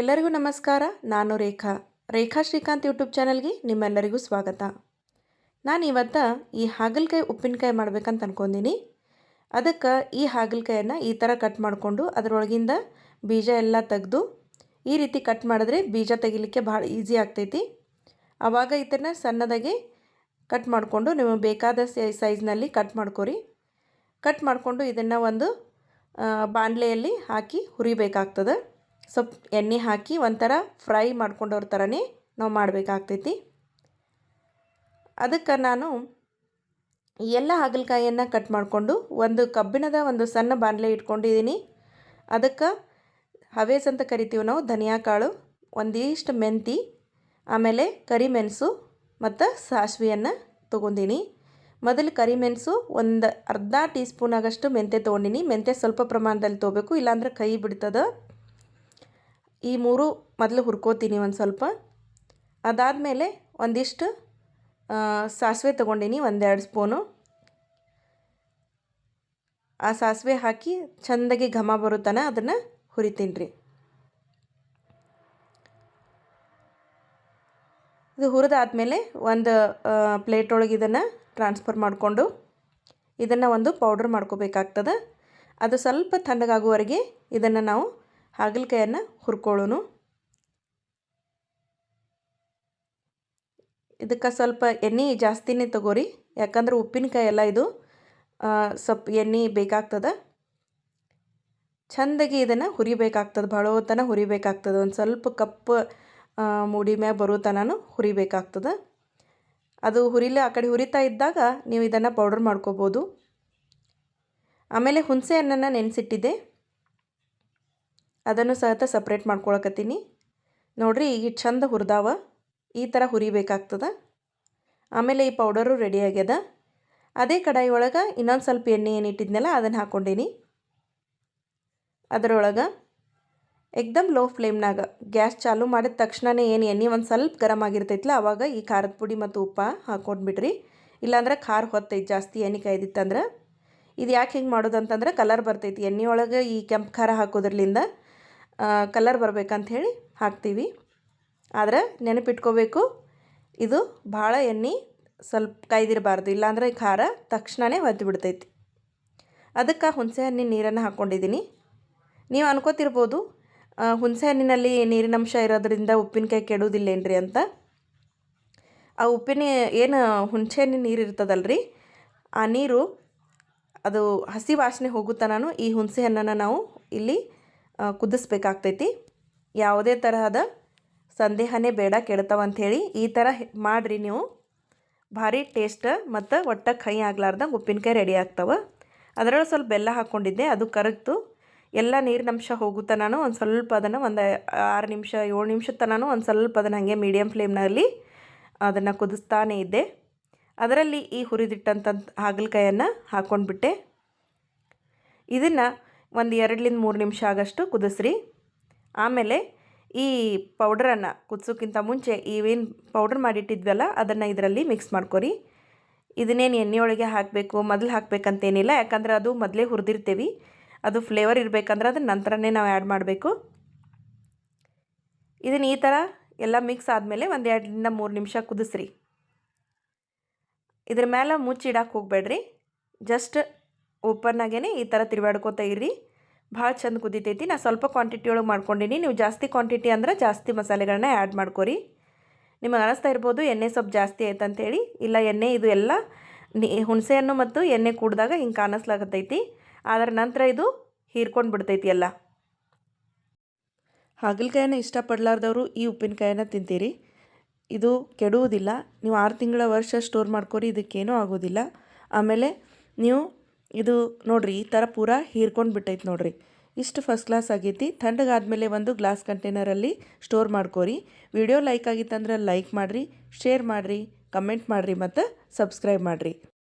ಎಲ್ಲರಿಗೂ ನಮಸ್ಕಾರ, ನಾನು ರೇಖಾ. ರೇಖಾ ಶ್ರೀಕಾಂತ್ ಯೂಟ್ಯೂಬ್ ಚಾನಲ್ಗೆ ನಿಮ್ಮೆಲ್ಲರಿಗೂ ಸ್ವಾಗತ. ನಾನು ಇವತ್ತು ಈ ಹಾಗಲಕಾಯಿ ಉಪ್ಪಿನಕಾಯಿ ಮಾಡ್ಬೇಕಂತ ಅಂದ್ಕೊಂಡಿನಿ ಅದಕ್ಕೆ ಈ ಹಾಗಲಕಾಯನ್ನು ಈ ಥರ ಕಟ್ ಮಾಡಿಕೊಂಡು ಅದರೊಳಗಿಂದ ಬೀಜ ಎಲ್ಲ ತೆಗೆದು ಈ ರೀತಿ ಕಟ್ ಮಾಡಿದ್ರೆ ಬೀಜ ತೆಗಿಲಿಕ್ಕೆ ಭಾಳ ಈಸಿ ಆಗ್ತೈತಿ. ಆವಾಗ ಇದನ್ನು ಸಣ್ಣದಾಗಿ ಕಟ್ ಮಾಡಿಕೊಂಡು ನಿಮಗೆ ಬೇಕಾದ ಸೈಜ್ನಲ್ಲಿ ಕಟ್ ಮಾಡ್ಕೊರಿ. ಕಟ್ ಮಾಡಿಕೊಂಡು ಇದನ್ನು ಒಂದು ಬಾಣಲೆಯಲ್ಲಿ ಹಾಕಿ ಹುರಿಬೇಕಾಗ್ತದೆ. ಸ್ವಲ್ಪ ಎಣ್ಣೆ ಹಾಕಿ ಒಂಥರ ಫ್ರೈ ಮಾಡ್ಕೊಂಡವ್ರ ಥರನೇ ನಾವು ಮಾಡಬೇಕಾಗ್ತೈತಿ. ಅದಕ್ಕೆ ನಾನು ಎಲ್ಲ ಹಾಗಲಕಾಯಿಯನ್ನು ಕಟ್ ಮಾಡಿಕೊಂಡು ಒಂದು ಕಬ್ಬಿಣದ ಒಂದು ಸಣ್ಣ ಬಾಣಲೆ ಇಟ್ಕೊಂಡಿದ್ದೀನಿ ಅದಕ್ಕೆ ಹವೇಸ್ ಅಂತ ಕರಿತೀವಿ ನಾವು ಧನಿಯಾ ಕಾಳು ಒಂದಿಷ್ಟು ಮೆಂತಿ, ಆಮೇಲೆ ಕರಿಮೆಣಸು ಮತ್ತು ಸಾಸಿವೆಯನ್ನು ತೊಗೊಂಡಿನಿ. ಮೊದಲು ಕರಿಮೆಣಸು ಒಂದು ಅರ್ಧ ಟೀ ಸ್ಪೂನ್ ಆಗಷ್ಟು ಮೆಂತೆ ತೊಗೊಂಡಿನಿ. ಮೆಂತೆ ಸ್ವಲ್ಪ ಪ್ರಮಾಣದಲ್ಲಿ ತೊಗೋಬೇಕು, ಇಲ್ಲಾಂದ್ರೆ ಕೈ ಬಿಡ್ತದೆ. ಈ ಮೂರು ಮೊದಲು ಹುರ್ಕೋತೀನಿ ಒಂದು ಸ್ವಲ್ಪ. ಅದಾದಮೇಲೆ ಒಂದಿಷ್ಟು ಆ, ಸಾಸಿವೆ ತೊಗೊಂಡಿನಿ ಒಂದೆರಡು ಸ್ಪೂನು. ಆ ಸಾಸಿವೆ ಹಾಕಿ ಚೆಂದಾಗಿ ಘಮ ಬರುತ್ತಾನೆ ಅದನ್ನು ಹುರಿತೀನಿ ರೀ. ಇದು ಹುರಿದಾದ್ಮೇಲೆ ಒಂದು ಪ್ಲೇಟ್ ಒಳಗೆ ಇದನ್ನು ಟ್ರಾನ್ಸ್ಫರ್ ಮಾಡಿಕೊಂಡು ಇದನ್ನು ಒಂದು ಪೌಡ್ರ್ ಮಾಡ್ಕೋಬೇಕಾಗ್ತದೆ. ಅದು ಸ್ವಲ್ಪ ತಣ್ಣಗಾಗುವವರೆಗೆ ಇದನ್ನು ನಾವು ಹಾಗಲಕಾಯನ್ನು ಹುರ್ಕೊಳ್ಳೋನು. ಇದಕ್ಕೆ ಸ್ವಲ್ಪ ಎಣ್ಣೆ ಜಾಸ್ತಿನೇ ತಗೋರಿ. ಯಾಕಂದ್ರೆ ಉಪ್ಪಿನಕಾಯಿ ಎಲ್ಲ ಇದು ಸ್ವಲ್ಪ ಎಣ್ಣೆ ಬೇಕಾಗ್ತದೆ. ಚೆಂದಾಗಿ ಇದನ್ನು ಹುರಿಬೇಕಾಗ್ತದೆ ಭಾಳ ಹೊತ್ತನ ಹುರಿಬೇಕಾಗ್ತದೆ. ಒಂದು ಸ್ವಲ್ಪ ಕಪ್ಪು ಮೂಡಿ ಮ್ಯಾಗ ಬರೋ ತನಕ ಹುರಿಬೇಕಾಗ್ತದೆ. ಅದು ಹುರಿಲಿ, ಆ ಕಡೆ ಹುರಿತಾ ಇದ್ದಾಗ ನೀವು ಇದನ್ನು ಪೌಡರ್ ಮಾಡ್ಕೋಬೋದು. ಆಮೇಲೆ ಹುಣಸೆ ಹಣ್ಣನ್ನು ನೆನೆಸಿಟ್ಟಿದ್ದೆ ಅದನ್ನು ಸಹಿತ ಸಪ್ರೇಟ್ ಮಾಡ್ಕೊಳಕತ್ತೀನಿ. ನೋಡ್ರಿ ಈಗ ಚಂದ ಹುರಿದಾವ. ಈ ಥರ ಹುರಿಬೇಕಾಗ್ತದೆ. ಆಮೇಲೆ ಈ ಪೌಡರು ರೆಡಿ ಆಗ್ಯದ. ಅದೇ ಕಡಾಯಿ ಒಳಗೆ ಇನ್ನೊಂದು ಸ್ವಲ್ಪ ಎಣ್ಣೆ ಏನು ಇಟ್ಟಿದ್ನಲ್ಲ, ಅದನ್ನು ಹಾಕ್ಕೊಂಡೀನಿ ಅದರೊಳಗೆ ಎಕ್ದಮ್ ಲೋ ಫ್ಲೇಮ್ನಾಗ ಗ್ಯಾಸ್ ಚಾಲು ಮಾಡಿದ ತಕ್ಷಣವೇ ಏನು ಎಣ್ಣೆ ಒಂದು ಸ್ವಲ್ಪ ಗರಮ್ ಆಗಿರ್ತೈತಲ್ಲ ಆವಾಗ ಈ ಖಾರದ ಪುಡಿ ಮತ್ತು ಉಪ್ಪು ಹಾಕ್ಕೊಂಡ್ಬಿಡ್ರಿ ಇಲ್ಲಾಂದ್ರೆ ಖಾರ ಹೊತ್ತೈತಿ, ಜಾಸ್ತಿ ಎಣ್ಣೆ ಕಾಯ್ದಿತ್ತಂದ್ರೆ. ಇದು ಯಾಕೆ ಹಿಂಗೆ ಮಾಡೋದಂತಂದ್ರೆ ಕಲರ್ ಬರ್ತೈತಿ. ಎಣ್ಣೆ ಒಳಗೆ ಈ ಕೆಂಪು ಖಾರ ಹಾಕೋದ್ರಲಿಂದ ಕಲರ್ ಬರಬೇಕಂತ ಹೇಳಿ ಹಾಕ್ತೀವಿ. ಆದ್ರೆ ನೆನಪಿಟ್ಕೋಬೇಕು, ಇದು ಭಾಳ ಎಣ್ಣೆ ಸ್ವಲ್ಪ ಕಾಯ್ದಿರಬಾರ್ದು, ಇಲ್ಲಾಂದರೆ ಖಾರ ತಕ್ಷಣವೇ ಒದ್ದು ಬಿಡ್ತೈತಿ ಅದಕ್ಕೆ ಹುಣಸೆ ಹಣ್ಣಿನ ನೀರನ್ನು ಹಾಕ್ಕೊಂಡಿದ್ದೀನಿ ನೀವು ಅನ್ಕೋತಿರ್ಬೋದು ಹುಣಸೆ ಹಣ್ಣಿನಲ್ಲಿ ನೀರಿನಂಶ ಇರೋದ್ರಿಂದ ಉಪ್ಪಿನಕಾಯಿ ಕೆಡೋದಿಲ್ಲೇನ್ರಿ ಅಂತ. ಆ ಉಪ್ಪಿನ, ಏನು ಹುಣಸೆ ಹಣ್ಣಿನ ನೀರು ಇರ್ತದಲ್ರಿ, ಆ ನೀರು ಅದು ಹಸಿ ವಾಸನೆ ಹೋಗುತ್ತಾನು ಈ ಹುಣಸೆ ಹಣ್ಣನ್ನು ನಾವು ಇಲ್ಲಿ ಕುದಿಸ್ಬೇಕಾಗ್ತೈತಿ. ಯಾವುದೇ ತರಹದ ಸಂದೇಹನೇ ಬೇಡ ಕೆಡ್ತಾವಂಥೇಳಿ ಈ ಥರ ಮಾಡಿರಿ ನೀವು. ಭಾರಿ ಟೇಸ್ಟ್ ಮತ್ತು ಒಟ್ಟ ಕೈ ಆಗ್ಲಾರ್ದಂಗೆ ಉಪ್ಪಿನಕಾಯಿ ರೆಡಿ ಆಗ್ತಾವೆ. ಅದರೊಳಗೆ ಸ್ವಲ್ಪ ಬೆಲ್ಲ ಹಾಕ್ಕೊಂಡಿದ್ದೆ ಅದು ಕರಗ್ತು. ಎಲ್ಲ ನೀರಿನಂಶ ಹೋಗುತ್ತ ನಾನು ಒಂದು ಸ್ವಲ್ಪ ಅದನ್ನು ಒಂದು ಆರು ನಿಮಿಷ, ಏಳು ನಿಮಿಷ ತನೂ ಒಂದು ಸ್ವಲ್ಪ ಅದನ್ನು ಹಾಗೆ ಮೀಡಿಯಮ್ ಫ್ಲೇಮ್ನಲ್ಲಿ ಅದನ್ನು ಕುದಿಸ್ತಾನೇ ಇದ್ದೆ. ಅದರಲ್ಲಿ ಈ ಹುರಿದಿಟ್ಟಂಥ ಹಾಗಲಕಾಯನ್ನು ಹಾಕ್ಕೊಂಡ್ಬಿಟ್ಟೆ ಇದನ್ನು ಒಂದು ಎರಡರಿಂದ ಮೂರು ನಿಮಿಷ ಆಗಷ್ಟು ಕುದಿಸ್ರಿ. ಆಮೇಲೆ ಈ ಪೌಡ್ರನ್ನು ಕುದಿಸೋಕ್ಕಿಂತ ಮುಂಚೆ ಇವೇನು ಪೌಡ್ರ್ ಮಾಡಿಟ್ಟಿದ್ವಲ್ಲ, ಅದನ್ನು ಇದರಲ್ಲಿ ಮಿಕ್ಸ್ ಮಾಡ್ಕೊರಿ. ಇದನ್ನೇನು ಎಣ್ಣೆಯೊಳಗೆ ಹಾಕಬೇಕು, ಮೊದಲು ಹಾಕಬೇಕಂತೇನಿಲ್ಲ, ಯಾಕಂದ್ರೆ ಅದು ಮೊದಲೇ ಹುರಿದಿರ್ತೀವಿ. ಅದು ಫ್ಲೇವರ್ ಇರಬೇಕಂದ್ರೆ ಅದನ್ನ ನಂತರನೇ ನಾವು ಆ್ಯಡ್ ಮಾಡಬೇಕು. ಇದನ್ನು ಈ ಥರ ಎಲ್ಲ ಮಿಕ್ಸ್ ಆದಮೇಲೆ ಒಂದು ಎರಡರಿಂದ ಮೂರು ನಿಮಿಷ ಕುದಿಸ್ರಿ. ಇದ್ರ ಮೇಲೆ ಮುಚ್ಚಿಡಕ್ಕೆ ಹೋಗಬೇಡ್ರಿ. ಜಸ್ಟ್ ಓಪನ್ನಾಗೇ ಈ ಥರ ತಿರುಗಾಡ್ಕೋತಾ ಇರ್ರಿ. ಭಾಳ ಚಂದ ಕುದೀತೈತಿ. ನಾ ಸ್ವಲ್ಪ ಕ್ವಾಂಟಿಟಿ ಒಳಗೆ ಮಾಡ್ಕೊಂಡೀನಿ. ನೀವು ಜಾಸ್ತಿ ಕ್ವಾಂಟಿಟಿ ಅಂದ್ರೆ ಜಾಸ್ತಿ ಮಸಾಲೆಗಳನ್ನ ಆ್ಯಡ್ ಮಾಡ್ಕೊರಿ. ನಿಮಗೆ ಅನಿಸ್ತಾ ಇರ್ಬೋದು, ಎಣ್ಣೆ ಸ್ವಲ್ಪ ಜಾಸ್ತಿ ಆಯ್ತು ಅಂತೇಳಿ ಇಲ್ಲ, ಎಣ್ಣೆ ಇದು ಎಲ್ಲ ನೀ ಹುಣಸೆಹಣ್ಣು ಮತ್ತು ಎಣ್ಣೆ ಕೂಡಿದಾಗ ಹಿಂಗೆ ಕಾಣಿಸ್ಲಾಗತ್ತೈತಿ ಅದರ ನಂತರ ಇದು ಹೀರ್ಕೊಂಡು ಬಿಡ್ತೈತಿ ಎಲ್ಲ. ಹಾಗಲಕಾಯನ್ನ ಇಷ್ಟಪಡ್ಲಾರ್ದವರು ಈ ಉಪ್ಪಿನಕಾಯನ್ನ ತಿಂತೀರಿ. ಇದು ಕೆಡುವುದಿಲ್ಲ. ನೀವು ಆರು ತಿಂಗಳ ವರ್ಷ ಸ್ಟೋರ್ ಮಾಡ್ಕೊರಿ, ಇದಕ್ಕೇನೂ ಆಗೋದಿಲ್ಲ. ಆಮೇಲೆ ನೀವು ಇದು ನೋಡ್ರಿ ಈ ಥರ ಪೂರ ಹೀರ್ಕೊಂಡು ಬಿಟ್ಟೈತೆ ನೋಡ್ರಿ. ಇಷ್ಟು ಫಸ್ಟ್ ಕ್ಲಾಸ್ ಆಗೈತಿ. ತಣ್ಣಗಾದ್ಮೇಲೆ ಒಂದು ಗ್ಲಾಸ್ ಕಂಟೈನರಲ್ಲಿ ಸ್ಟೋರ್ ಮಾಡ್ಕೋರಿ. ವಿಡಿಯೋ ಲೈಕ್ ಆಗಿತ್ತಂದ್ರೆ ಲೈಕ್ ಮಾಡಿರಿ ಶೇರ್ ಮಾಡಿರಿ ಕಮೆಂಟ್ ಮಾಡಿರಿ ಮತ್ತು ಸಬ್ಸ್ಕ್ರೈಬ್ ಮಾಡಿರಿ.